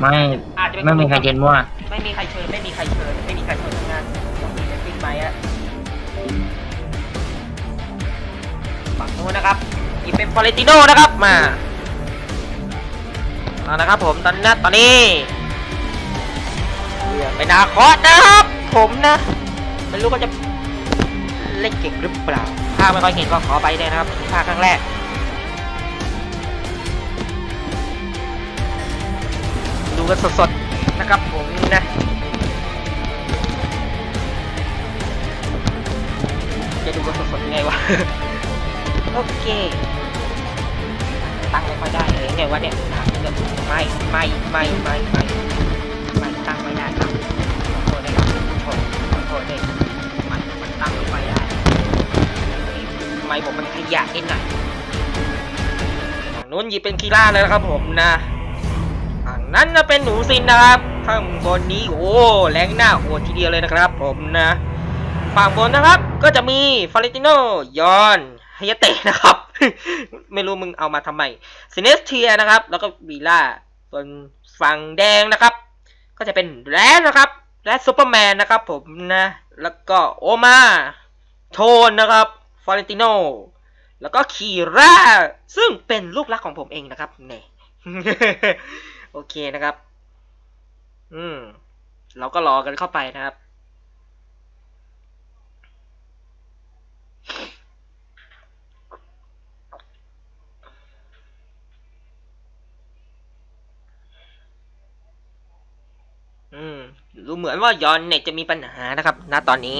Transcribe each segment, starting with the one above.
ไม่อาจจะเป็นไม่มีใครเชิญมั่วไม่มีใครเชิญไม่มีใครเชิญไม่มีใครเชิญทั้งนั้นต้องมีเป็นปิดไปอะฝั่งนู้นนะครับหยิบเป็นฟอเรนติโนนะครับมาเอานะครับผมตอนนี้ตอนนี้เลือกเป็นอาคอสนะครับ ผมนะไม่รู้ว่าจะเล่นเก่งหรือเปล่าถ้าไม่ค่อยเก่งก็ขอไปเลยนะครับภาคครั้งแรก กันสดๆนะครับผมนะจะดูกันสดๆยังไงวะ โอเค ตั้งไม่ค่อยได้เลยไงวะเนี่ยไม่ไม่ไม่ไม่ไม่ไม่ตั้งไม่ได้ครับขอโทษนะครับขอขอโทษด้วยมันมันตั้งไม่ได้ไม่ผมมันขยะนิดหน่อยฝั่นู้นหยิบเป็นคีร่าเลยนะครับผมนะ ฝั่นั้นจะเป็นหนูซินนะครับ ข้างบนนี้โอ้แรงหน้าโหดทีเดียวเลยนะครับ ผมนะฝั่งบนนะครับ ก็จะมีฟาเรติโนยอนฮยเตะนะครับ ไม่รู้มึงเอามาทำไมซินเนสเทียนะครับ แล้วก็วีล่าส่วนฝั่งแดงนะครับ ก็จะเป็นแรดนะครับแรดซูเปอร์แมนนะครับผมนะ แล้วก็โอมาโทนนะครับฟาเรติโนแล้วก็คีร่าซึ่งเป็นลูกรักของผมเองนะครับเนี่ย โอเคนะครับ อืม เราก็รอกันเข้าไปนะครับ อืม ดูเหมือนว่ายอนเน็ตจะมีปัญหานะครับ ณ ตอนนี้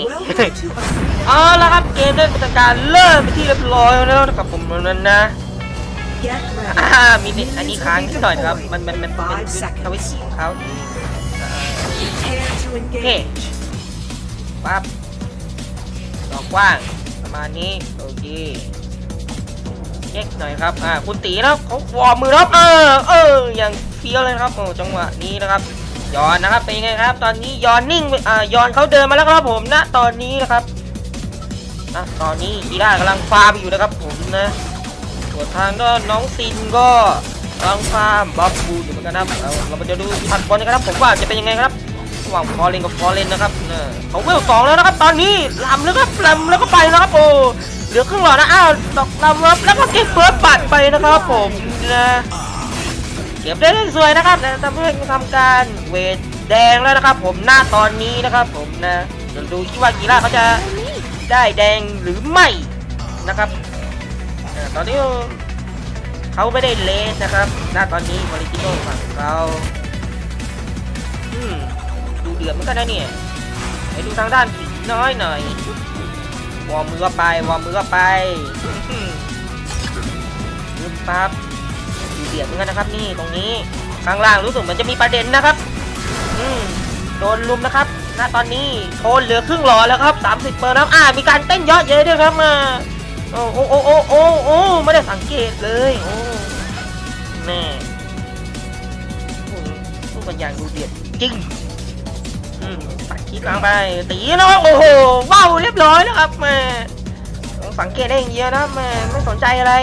เอาละครับ เกมได้เป็นการเริ่มไปที่เรียบร้อยแล้วนะครับผมนั้นนะ อ่ามีน็ตอันนี้ค้างนิดหน่อยนะครับ มันมันมันเป็นทวิตของเขา Prepare to Okay. engage. ปั๊บดอกกว้างประมาณนี้โอเคเช็คหน่อยครับ อ่า คุณตีนะครับเขาวอร์มมือแล้วเออ เออ อย่างเฟี้ยวเลยครับโอ้จังหวะนี้นะครับย้อนนะครับ เป็นยังไงครับ ตอนนี้ย้อนนิ่ง อ่า ย้อนเขาเดินมาแล้วครับผมนะ ตอนนี้นะครับนะตอนนี้กีด้ากำลังฟาร์มอยู่นะครับผมนะ วนทางด้านน้องซินก็กำลังฟาร์มบัฟฟูอยู่เหมือนกันนะครับเราเราจะดูผัดบอลกันครับผมว่าจะเป็นยังไงครับระหว่างฟอร์เรนกับฟอร์เรนนะครับเออเขาเวลสองแล้วนะครับตอนนี้ลำแล้วก็ลำแล้วก็ไปนะครับโอ้เหลือครึ่งหลอดนะอ้าวดอกลำครับแล้วก็เก็บเฟิร์สบัตไปนะครับผมนะเก็บได้สวยนะครับแต่ทำให้ทำการเวทแดงแล้วนะครับ ผมหน้าตอนนี้นะครับ ผมนะเดี๋ยวดูที่ว่ากีฬาเขาจะได้แดงหรือไม่นะครับ ตอนนี้เขาไม่ได้เลสนะครับณตอนนี้มาริติโนฝั่งเขาอืมดูเดือดเหมือนกันนะเนี่ยไปดูทางด้านผีน้อยหน่อยวอมือไปวอมือไปลืมปับดูเดือดเหมือนกันนะครับ นี่ตรงนี้ข้างล่างรู้สึกเหมือนจะมีประเด็นนะครับ อืมโดนลุมนะครับณตอนนี้โทนเหลือครึ่งหลอแล้วครับ 30เปอร์แล้วอ่ามีการเต้นเยอะเยอะด้วยครับมาโอ้โอ้ โอ้โอ้ไม่ได้สังเกตเลยโอ้แม่สู้กันอย่างดูเดือดจริงอืมตัดขี้กลางไปตีแล้วโอ้โหว้าวเรียบร้อยแล้วครับแม่ต้องสังเกตได้อย่างเดียวนะแม่ไม่สนใจอะไร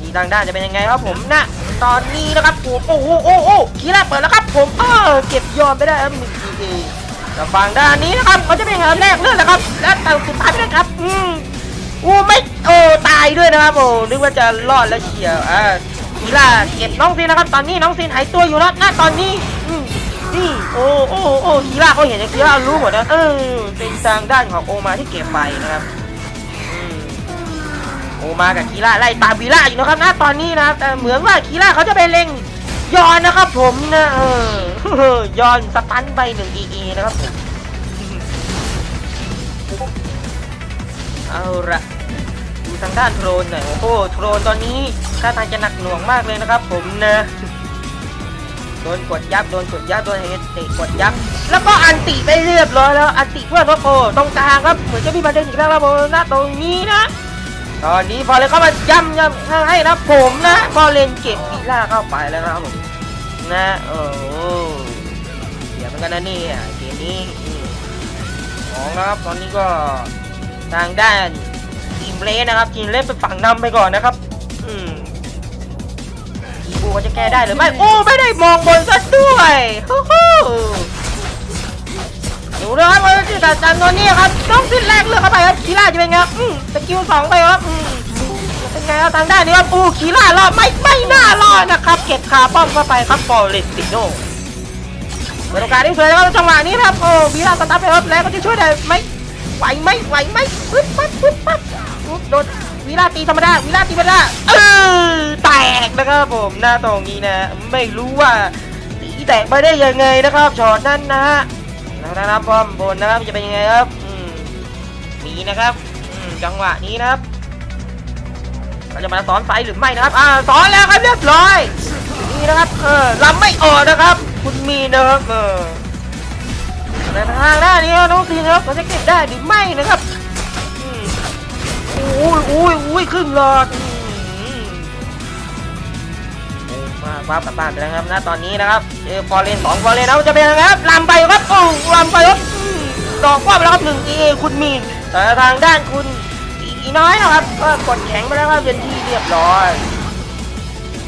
นี่ทางด้านจะเป็นยังไงครับผมนะตอนนี้นะครับผมโอ้โหโอ้โอ้ขี้แรกเปิดแล้วครับ ผมเออเก็บยอมไปได้ครับหนึ่งทีเองแต่ฝั่งด้านนี้นะครับเขาจะเป็นแถวแรกเลือดแล้วครับ และแต่สุดท้ายไม่ได้ครับ อืม อ้ไม่โอ้ตายด้วยนะครับโอ้นึกว่าจะรอดแล้วเชียวอ่าทีล่าเก็บน้องซินนะครับ ตอนนี้น้องซินหายตัวอยู่แล้วนะตอนนี้อืมนี่โอ้โอ้โอ้ทีล่าเขาเห็นอย่างทีล่ารู้หมดนะเออเป็นทางด้านของโอมาที่เก็บไปนะครับอโอมากับคีล่าไล่ตามวีล่าอยู่นะครับนะตอนนี้นะครับแต่เหมือนว่าคีล่าเขาจะไปเล็งย้อนนะครับ ผมนะเออย้อนสตันไปหนึ่งเอนะครับผม เอาละดูทางด้านโทรนหน่อยโอ้โหโทรนตอนนี้ท่าทางจะหนักหน่วงมากเลยนะครับ ผมนะโดนกดยับโดนกดยับโดนเฮดเตะกดยับแล้วก็อันติไปเรียบร้อยแล้วอันติเพื่อนรถโอตรงกลางครับเหมือนจะมีประเด็นอีกแล้วครับผมนะตรงนี้นะ ตอนนี้พอเลยเข้ามาย้ำย้ำให้นะผมนะพอเลนเก็บวีล่าเข้าไปแล้วนะครับผมนะโอ้เดี๋ยวมือนกันนะนี่เกมนี้ของนะครับตอนนี้ก็ ทางด้านทีมเลสนะครับทีมเลสเป็นฝั่งนำไปก่อนนะครับ อืมอีบูเขาจะแก้ได้หรือไม่โอ้ไม่ได้มองบนซะด้วยฮู้ฮู้ดูนะครับว่าที่ตัดจันตัวนี้ครับต้องสิ้นแรกเลือกเข้าไปครับคีร่าจะเป็นไงครับอืมสกิลสองไปครับอืมเป็นไงครับทางด้านนี้ครับอู้คีร่ารอดไม่ไม่น่ารอดนะครับเก็บคาป้อมเข้าไปครับฟอร์เรสติโนเปิดโอกาสที่สวยแล้วครับจังหวะนี้นะครับโอ้วีร่าสตาร์ทไปครับแล้วก็จะช่วยได้ไหม ไหวไหมไหวไหมปึ๊บปั๊บปึ๊บปั๊บโดนวีร่าตีธรรมดาวีร่าตีธรรมดาเออแตกนะครับผมหน้าตรงนี้นะ ไม่รู้ว่าตีแตกไปได้ยังไงนะครับช็อตนั้นนะฮะนะครับป้อมบนนะครับจะเป็นยังไงครับมีนะครับจังหวะนี้นะครับเราจะมาสอนไฟหรือไม่นะครับอ่าสอนแล้วครับเรียบร้อยนี่นะครับเออลำไม่ออกนะครับ คุณมีนะครับเออ แต่ทางด้านนี้น้องซีนะครับเราจะเก็บได้หรือไม่นะครับอืมอุ้ยอุ้ยอุ้ยครึ่งหลอดมาคว้ากลับบ้านไปแล้วครับนะตอนนี้นะครับเจอฟอร์เรนสองฟอร์เรนเอาจะเป็นยังครับลำไปครับโอ้ลำไปครับดอกว่าไปแล้วครับหนึ่งเอคุณมีนแต่ทางด้านคุณอีน้อยนะครับก็กดแข็งไปแล้วครับเป็นที่เรียบร้อย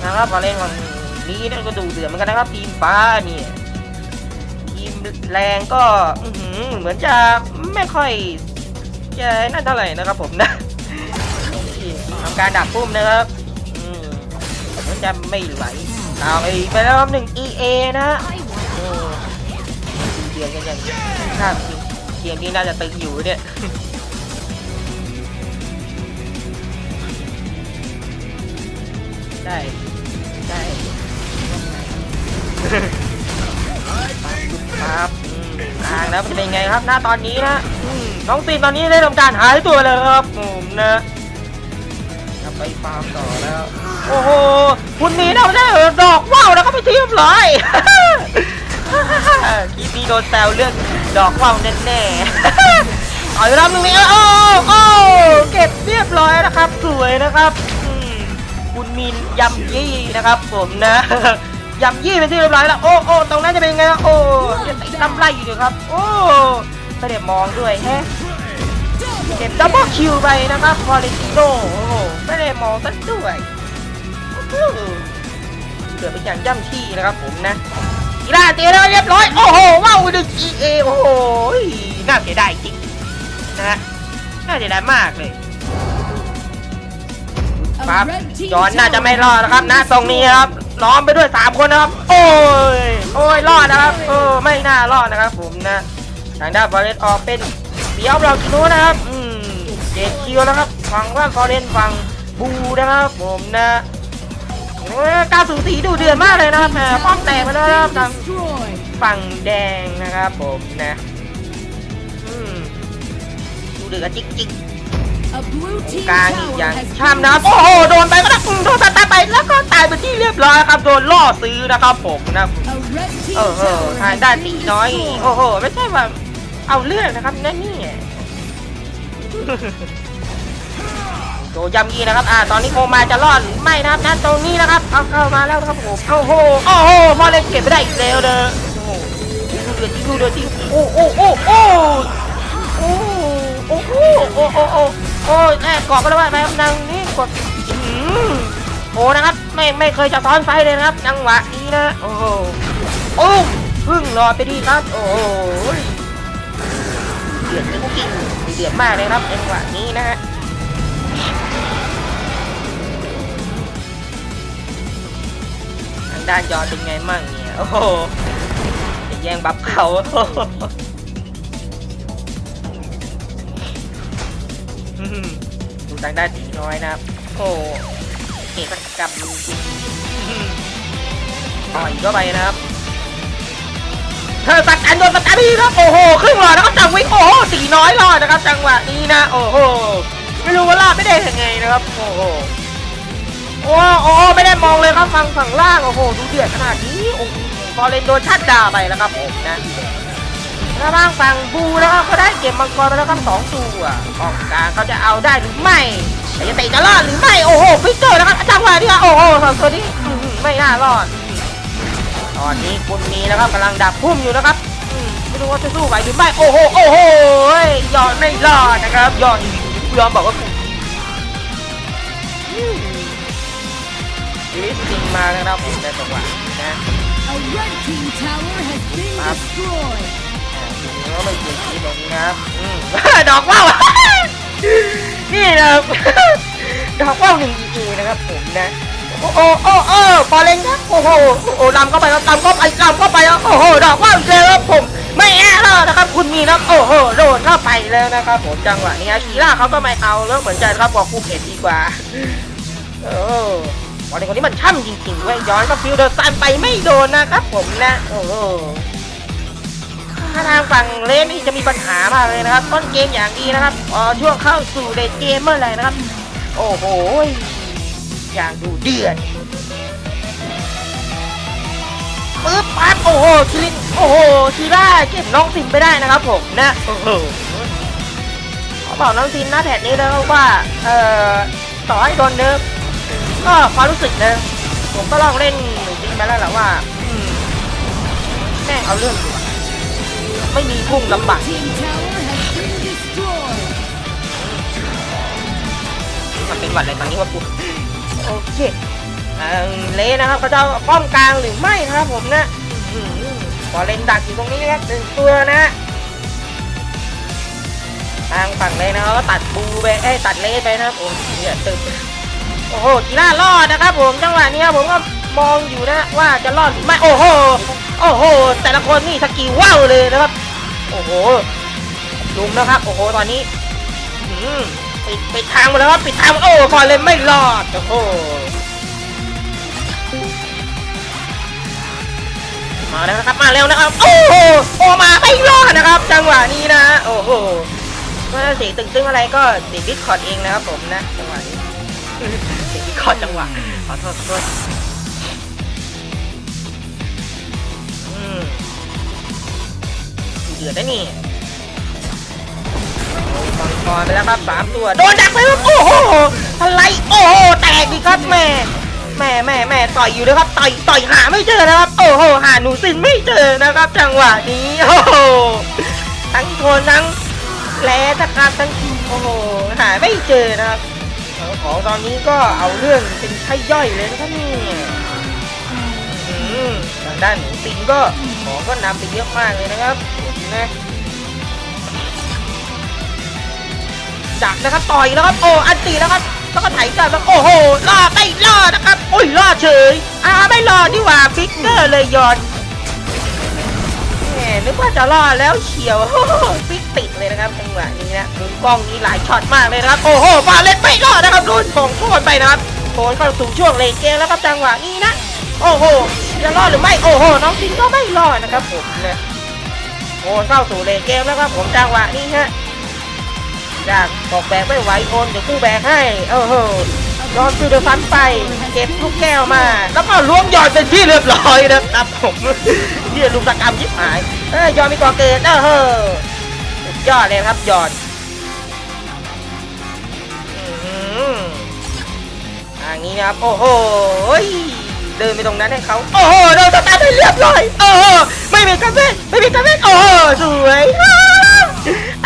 นะครับฟอร์เรนของนี้นี่ก็ดูเดือดเหมือนกันนะครับทีมฟ้าเนี่ย แรงก็เหมือนจะไม่ค่อยจะนั่นเท่าไหร่นะครับผมนะทำการดักพุ่มนะครับอืมมันจะไม่ไหวเอาไปไปแล้วรับหนึ่ง EA นะฮะโอ้ดูเดือนกันย่างข้าเกมนี้น่าจะตึงอยู่เนี่ยได้ได้ ครับอืมทางแล้วมันจะเป็นไงครับ หน้าตอนนี้นะอืมน้องซีนตอนนี้ได้ทำการหายตัวแล้วครับผมนะกลับไปฟาร์มต่อแล้ว โอ้โห คุณมีเราได้ดอกว่าวแล้วก็ไปทีมเลยคลิปนี้โดนแซวเรื่องดอกว่าวแน่ๆต่อยรอบหนึงนี่โอ้โอ้เก็บเรียบร้อยนะครับ สวยนะครับอืมคุณมีนยำยี่นะครับผมนะ ยำยี่เป็นที่เรียบร้อยแล้ว โอ้โอ้ตรงนั้นจะเป็นไงวะโอ้จะติดลำไล่อยู่ครับ โอ้ไม่ได้มองด้วยแฮะเก็บดับเบิลคิวไปนะครับพอลิติโนโอ้โหไม่ได้มองสักด้วยเกิดเป็นอย่างย่ำที่นะครับผมนะกีฬาเตียแล้วเรียบร้อย โอ้โห ว้าวดึง EA โอ้โห น่าเสียดายจริงนะฮะ น่าเสียดายมากเลยครับ จอนน่าจะไม่รอดนะครับนะตรงนี้ครับ ล้อมไปด้วยสามคนนะครับ โอ้ย โอ้ย รอดนะครับ เออ ไม่น่ารอดนะครับผมนะ ทางด้านฟอเรสออกเป็นเดียวเราคิโนนะครับ อืมเจ็ดคิวนะครับ ฝั่งว่าฟอเรนฝั่งบูนะครับผมนะการสูสีดูเดือดมากเลยนะครับป้อมแตกไปแล้วครับทางฝั่งแดงนะครับผมนะ อืมดูเดือดจริงๆ กลางอีกอย่างช่ำนะครับโอ้โหโดนไปก็ได้อืมโดนตายไปแล้วก็ตายไปนที่เรียบร้อยครับโดนล่อซื้อนะครับผมนะเออเออทางด้านตีน้อย โอ้โหไม่ใช่ว่าเอาเรื่องนะครับนั่นนี่ยโดยำยีนะครับ อ่า ตอนนี้โอมาจะรอดหรือไม่นะครับนะตรงนี้นะครับ เอาเข้ามาแล้วนะครับผมโอ้โห โอ้โห มอลเล่นเก็บไม่ได้อีกแล้วเด้อโอ้โหดูเดือดดูเดือดที่โอ้โอ้โอ้โอ้โอ้โอ้โอ้โอ้ โอ้โอ้โอ้แม่กรอบไปแล้วไปครับนางนี่กดโอ้นะครับ ไม่ไม่เคยจะซ้อนไฟเลยนะครับจังหวะนี้นะโอ้โหโอ้พึ่งรอไปดีครับ โอ้โหเดือดจริงๆเดือดมากเลยครับจังหวะนี้นะฮะทางด้านยอดเป็นไงมั่งเนี่ยโอ้โหแย่งบัฟเขา ดูทางด้านตีน้อยนะครับ โอ้โหเอกกรรมจริงๆอืมต่อยเข้าไปนะครับ เธอตัดอันโดนตัดอันนี้ครับโอ้โหครึ่งหลอดแล้วก็จังวิ่งโอ้โหตีน้อยรอดนะครับ จังหวะนี้นะ โอ้โหไม่รู้ว่ารอดไม่ได้ยังไงนะครับ โอ้โหโอ้โอ้ไม่ได้มองเลยครับฝั่งฝั่งล่างโอ้โหดูเดือดขนาดนี้โอ้โหฟอเรนโดนชัดดาไปแล้วครับผมนะ แล้วบ้างฝั่งบูนะครับก็ได้เก็บมังกรไปแล้วครับสองตัวออกกลางเขาจะเอาได้หรือไม่แต่จะเตะจะรอดหรือไม่โอ้โหฟิกเกอร์นะครับจังหวะนี้โอ้โหสองตัวนี้อื้อหือไม่น่ารอด ตอนนี้คุณมีนะครับกำลังดับพุ่มอยู่นะครับอืมไม่รู้ว่าจะสู้ไหวหรือไม่โอ้โหโอ้โหยอดไม่รอดนะครับยอดยอมบอกว่าอืมลิสติงมานะครับผมในจังหวะนี้นะ A red team tower has been Up. destroyed. อ่าทีนี้ก็ไม่เกี่ยวกับตรงนี้นะครับอืม ดอกว่าว นี่นะครับ ดอกว่าวหนึ่งอีนะครับผมนะ โอ้โอ้โอ้โอ้พอเล่นครับโอ้โหโอ้โหลำเข้าไปครับลำเข้าไปลำเข้าไปครับโอ้โหดอกว่าวเจอครับผม ไม่แอะแล้วนะครับ คุณมีนะโอ้โหโดนเข้าไปแล้วนะครับ ผมจังหวะนี้ครับคีร่าเขาก็ไม่เอาแล้วเหมือนกันครับบอกภูเก็ตดีกว่าโอ้บอลในคนนี้มันช่ำจริงๆเว้ยย้อนก็ฟิลเดอร์ซันไปไม่โดนนะครับผมนะ โอ้โห ถ้าทางฝั่งเลนนี่จะมีปัญหามากเลยนะครับ ต้นเกมอย่างดีนะครับพอช่วงเข้าสู่เลนเกมเมื่อไหร่นะครับ โอ้โห อย่างดูเดือดปึ๊บปั๊บโอ้โหคิรินโอ้โหชีร่าเก็บน้องซิมไปได้นะครับผมนะโอ้โหเขาบอกน้องซิมหน้าแถดนี้แล้วว่า เอ่อ ต่อให้โดนเนิร์ฟก็ความรู้สึกนะผมก็ลองเล่นจริงๆมาแล้วแหละว่าแม่งเอาเรื่องอยู่ ไม่มีพุ่งลำบาก Team tower has been destroyed. มันเป็นหวัดอะไรตอนนี้วะกูโอเคเอ่อเละนะครับเขาจะเอาป้อมกลางหรือไม่นะครับผมนะอื้อหือพอเล่นดักอยู่ตรงนี้นะครับหนึ่งตัวนะ ทางฝั่งเลยนะครับก็ตัดบูไปเอ้ยตัดเลสไปนะครับผมเนี่ยตึมโอ้โหกีฬารอดนะครับผมจังหวะเนี้ยผมก็มองอยู่นะว่าจะรอดหรือไม่โอ้โห โอ้โห แต่ละคนนี่สกิลว้าวเลยนะครับโอ้โหลุมนะครับ โอ้โห ตอนนี้อื้อหือปิดปิดทางหมดแล้วครับปิดทางโอ้พอเลยไม่รอด โอ้โห มาแล้วนะครับ มาแล้วนะครับ โอ้โห โอมาไม่รอดนะครับ จังหวะนี้นะ โอ้โหว่าเสียงตึงอะไรก็เสียงดิสคอร์ดเองนะครับผมนะ จังหวะนี้เสียงดิสคอร์ดจังหวะ ขอโทษขอโทษ เดือดนะนี่ฟังกรไปแล้วครับสามตัว โดนดักไปครับโอ้โหอะไรโอ้โหแตกดีครับแม่แม่แม่แม่ต่อยอยู่นะครับต่อยต่อยหาไม่เจอนะครับ โอ้โหหาหนูสินไม่เจอนะครับ จังหวะนี้โอ้โหทั้งโทนทั้งแลนะครับทั้งทีมโอ้โหหาไม่เจอนะครับของตอนนี้ก็เอาเรื่องเป็นใช่ย่อยเลยนะครับนี่อืมทางด้านหนูติงก็ของก็นำไปเยอะมากเลยนะครับ นะดักนะครับต่อยแล้วครับโอ้อันตีแล้วครับแล้วก็ไถกลับแล้วโอ้โหรอดไม่รอดนะครับโอ้ยรอดเฉยอ่าไม่รอดดีกว่าฟิกเกอร์เลยยอนแหมนึกว่าจะรอดแล้วเฉียวโอ้โหฟิกติดเลยนะครับจังหวะนี้นะมุมกล้องนี้หลายช็อตมากเลยนะครับ โอ้โหฟาเล่นไม่รอดนะครับรุ่นของโทษไปนะครับโทนเข้าสู่ช่วงเลเกมแล้วครับจังหวะนี้นะ โอ้โหจะรอดหรือไม่โอ้โหน้องซิงก็ไม่รอดนะครับผมนะ โอนเข้าสู่เลนเกมแล้วครับผมจังหวะนี้ฮะจากบอกแบกไม่ไหวโอนเดี๋ยวกู้แบกให้โอ้โหยอดฟิวเดอร์ฟันไป เก็บลูกแก้วมา แล้วก็ล้วงยอดเป็นที่เรียบร้อยนะครับผมเยี่ยลุงตะกรรมยิบหายเอ้ยยอดมีก่อเกิดเออเฮ้อยอดเลยครับยอดอื้ออย่างนี้นะครับ โอ้โห เดินไปตรงนั้นให้เขาโอ้โหโดนสตาร์ทให้เรียบร้อยโอ้โหไม่มีกาเฟ่ไม่มีกาเฟ่โอ้โหสวย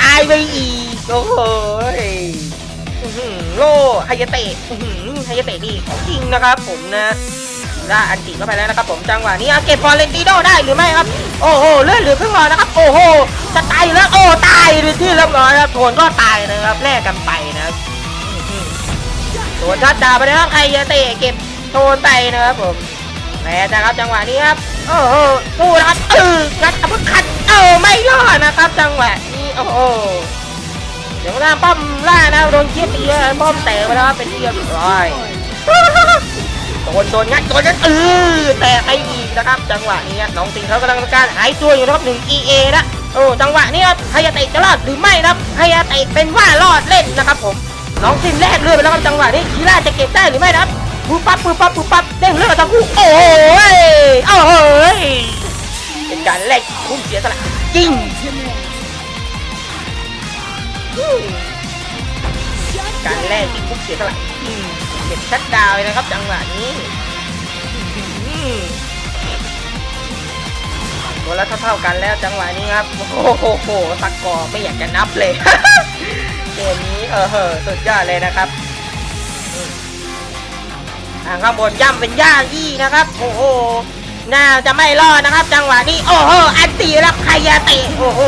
ตายไปอีกโอ้โหยอื้อหือโลไฮยาเตะอื้อหือไฮยาเตะนี่ของจริงนะครับผมนะได้อันติเข้าไปแล้วนะครับผมจังหวะนี้เก็บบอลเลนติโดได้หรือไม่ครับ โอ้โหเลื่อนเหลือครึ่งหลอนะครับ โอ้โหจะตายแล้วโอ้ตายเป็นที่เรียบร้อยครับโทนก็ตายนะครับแลกกันไปนะครับอื้อหือโดนชัดดาไปนะครับใครจะเตะเก็บ โทนไปนะครับผมแพ้นะครับจังหวะนี้ครับโอ้โหสู้นะครับเอองัดอัปเปอร์คัดเออไม่รอดนะครับ จังหวะนี้โอ้โหเดี๋ยวหน้าป้อมล่านะโดนเคียตีแล้วป้อมแตกไปแล้วครับเป็นเรียบร้อยโดนโดนงัดโดนงัดเออแต่ไออีกนะครับ จังหวะนี้น้องสิงเขากำลังการหายตัวอยู่นะครับหนึ่ง EA นะโอ้จังหวะนี้ครับไฮยาเตะจะรอดหรือไม่นะครับไฮยาเตะเป็นว่ารอดเล่นนะครับผมน้องซิมแรกเรือไปแล้วครับจังหวะนี้คีร่าจะเก็บได้หรือไม่นะครับ ปุ๊บปั๊บปุ๊บปั๊บปุ๊บปั๊บเด้งเลือดทั้งคู่โอ้ยโอ้ยเป็นการแลกคุ้มเสียสละจริงการแลกที่คุ้มเสียสละจริงเก็บชัดดาวเลยนะครับจังหวะนี้อืมตัวละเท่าๆกันแล้วจังหวะนี้ครับ โอ้โหตะกอไม่อยากจะนับเลยเกมนี้เออเหอะสุดยอดเลยนะครับ ข้างบนย่ำเป็นย่างยี่นะครับ โอ้โหน่าจะไม่รอดนะครับ จังหวะนี้ โอ้โห อันตีแล้วใครยาเตะโอ้โห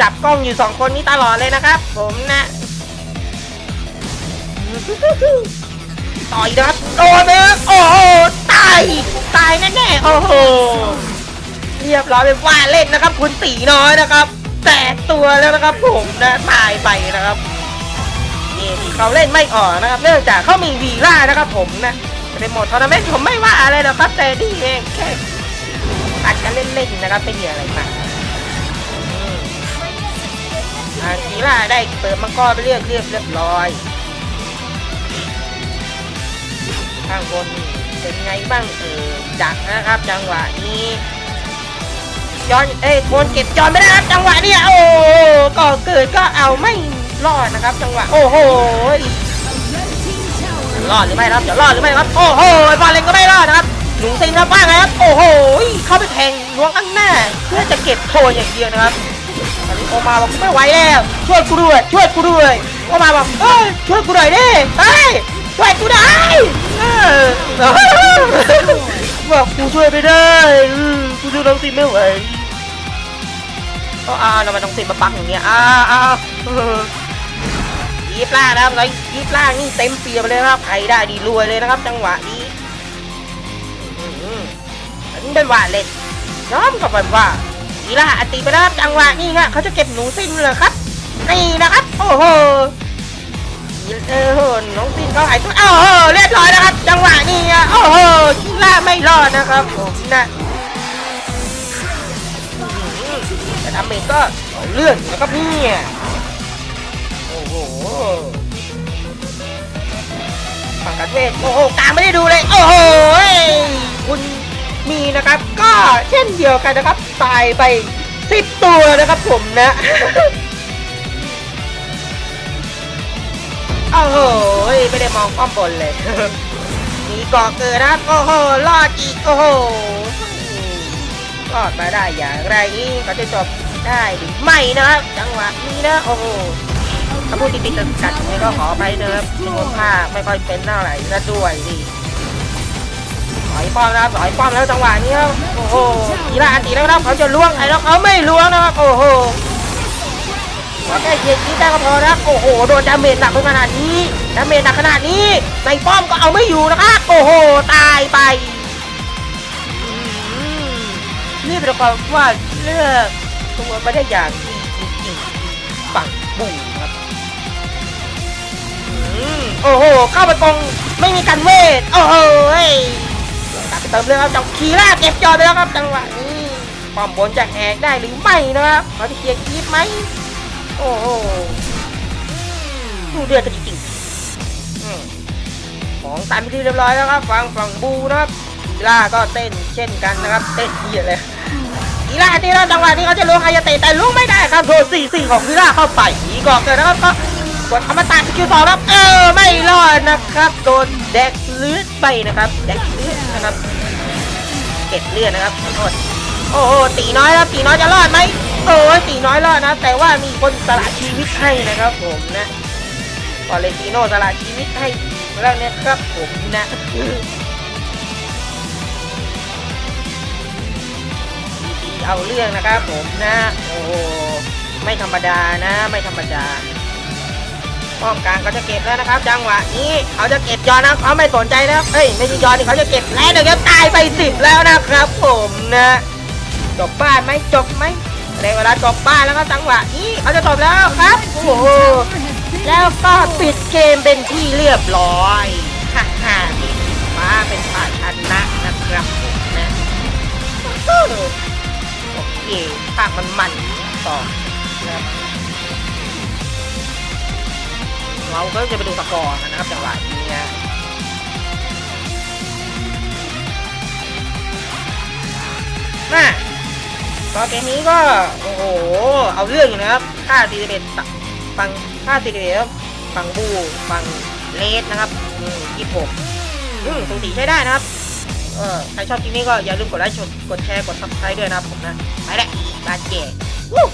จับกล้องอยู่สองคนนี้ตลอดเลยนะครับ ผมนะต่อยนะครับโดนไปครับโอ้โหตายตายแน่ๆโอ้โหเรียบร้อยเป็นว่าเล่นนะครับ คุณตีน้อยนะครับ แตกตัวแล้วนะครับผมนะตายไปนะครับ มเขาเล่นไม่ออกนะครับ เนื่องจากเขามีวีล่านะครับผมนะเป็นโหมดทัวร์นาเมนต์ผมไม่ว่าอะไรหรอกครับแต่นี่เองแค่ตัดกันเล่นๆนะครับไม่มีอะไรมากอืมอ่าวีล่าได้เปิดมังกรไปเรียบเรียบเรียบร้อยข้างบนเป็นไงบ้างเออจักนะครับ จังหวะนี้ย้อนเอ้ยโทนเก็บจอนไม่ได้ครับจังหวะนี้โอ้ก็เกิดก็เอาไม่ รอดนะครับจังหวะโอ้โห A red team tower รอดหรือไม่ครับจะรอดหรือไม่ครับโอ้โหบอลเลนก็ไม่รอดนะครับหนุ่มซินครับว่าไงครับโอ้โหเข้าไปแทงล้วงข้างหน้า เพื่อจะเก็บโทนอย่างเดียวนะครับตอนนี้โอมาบอกไม่ไหวแล้วช่วยกูด้วยช่วยกูด้วยโอมาบอกเอ้ยช่วยกูหน่อยดิเฮ้ยช่วยกูหน่อยเออบอกกูช่วยไม่ได้อืมกูดูน้องซินไม่ไหวก็อ่าทำไมต้องซินมาปักอย่างเงี้ยอ่าอ่าเออ ยีบล่างนะครับแล้วยีบล่างนี่เต็มเปียบเลยนะครับใครได้ดีรวยเลยนะครับ จังหวะนี้อันนี้เป็นว่าเล่นย้อมกับแบบว่าอีล่าอตีไปแล้วครับจังหวะนี้ฮะเขาจะเก็บหนูสิ้นเลยครับนี่นะครับ โอ้โหเออโหน้องสิ้นเขาหายตัวโอ้โหเรียบร้อยนะครับ จังหวะนี้ฮะโอ้โหอีล่าไม่รอดนะครับผมนะแต่ดาเมจก็เลื่อนนะครับเนี่ย หฝั่งกระเทศโอ้โหกลางไม่ได้ดูเลย โอ้โหคุณมีนะครับ ก็เช่นเดียวกันนะครับ ตายไปสิบตัวนะครับผมนะโอ้โหไม่ได้มองป้อมบนเลย มีเกาะเกิดนะครับโอ้โหรอดอีกโอ้โหรอดมาได้อย่างไรนี่เขาจะจบได้หรือไม่นะครับจังหวะนี้นะโอ้โห ถ้าพูดติดๆกัดๆนี่ก็ขอไปเนะครับเป็นภาคไม่ค่อยเป็นเท่าไหร่ซะด้วยนี่ถอยป้อมนะครับถอยป้อมแล้วจังหวะนี้ครับโอ้โหทีละอันตีแล้วนะครับเขาจะล้วงไอ้แล้วเขาไม่ล้วงนะครับโอ้โหขอแค่เกียร์นี้ได้ก็พอนะครับโอ้โหโดนดาเมจหนักขนาดนี้ดาเมจหนักขนาดนี้ในป้อมก็เอาไม่อยู่นะครับโอ้โหตายไปนี่เป็นความว่าเลือกตัวไม่ได้อย่างดีจริงฝั่งบูครับอืม โอ้โห เข้าไปตรงไม่มีกันเวท โอ้โหยตัดไปเติมเลยครับจังคีร่าเก็บจอไปแล้วครับจังหวะนี้ป้อมบนจะแหกได้หรือไม่นะครับเขาจะเคลียร์คีบไหมโอ้โหดูเดือดกันจริงๆของตันไปที่เรียบร้อยแล้วครับฝั่งฝั่งบูนะครับคีร่าก็เต้นเช่นกันนะครับ เต้นเฮียเลยคีร่าที่แล้วจังหวะนี้เขาจะล้วงไฮยาเตะแต่ล้วงไม่ได้ครับโดนสี่สี่ของคีร่าเข้าไปอีกอกเกิดนะครับก็ ดอมตะสกิลสองครับเออไม่รอดนะครับ โดนแดกเลือดไปนะครับแดกเลือดนะครับเก็บเลือดนะครับขอโทษโอ้โหตีน้อยครับตีน้อยจะรอดไหมโอ้ยตีน้อยรอดนะ แต่ว่ามีคนสละชีวิตให้นะครับ ผมนะกอเลนติโนสละชีวิตให้แล้วเนี่ยครับผมนะเอาเรื่องนะครับผมนะ โอ้ไม่ธรรมดานะ ไม่ธรรมดา ป้อมกลางเขาจะเก็บแล้วนะครับ จังหวะนี้เขาจะเก็บยอนนะเขาไม่สนใจแล้วเฮ้ยไม่ใช่ยอนนี่เขาจะเก็บแล้วเดี๋ยวก็ตายไปสิบแล้วนะครับผมนะจบบ้านไหมจบไหมในเวลาจบบ้านแล้วก็จังหวะนี้เขาจะจบแล้วครับโอ้โหแล้วก็ปิดเกมเป็นที่เรียบร้อยฮ่าฮ่ามาเป็นผ่านชนะนะครับผมนะโอเคภาคมันมันต่อนะครับ เราก็จะไปดูสกอร์กันนะครับจังหวะนี้นะมาก็เกมนี้ก็ โอ้โห เอาเรื่องอยู่นะครับ ค่าตีเบตฟังค่าตีเบฟังบูฟังเลสนะครับยี่หกอืมสูสีใช้ได้นะครับ เออ ใครชอบคลิปนี้ก็อย่าลืมกดไลค์กดแชร์ กดซับสไครต์ด้วยนะครับผมนะ ไปแหละบาเจวู้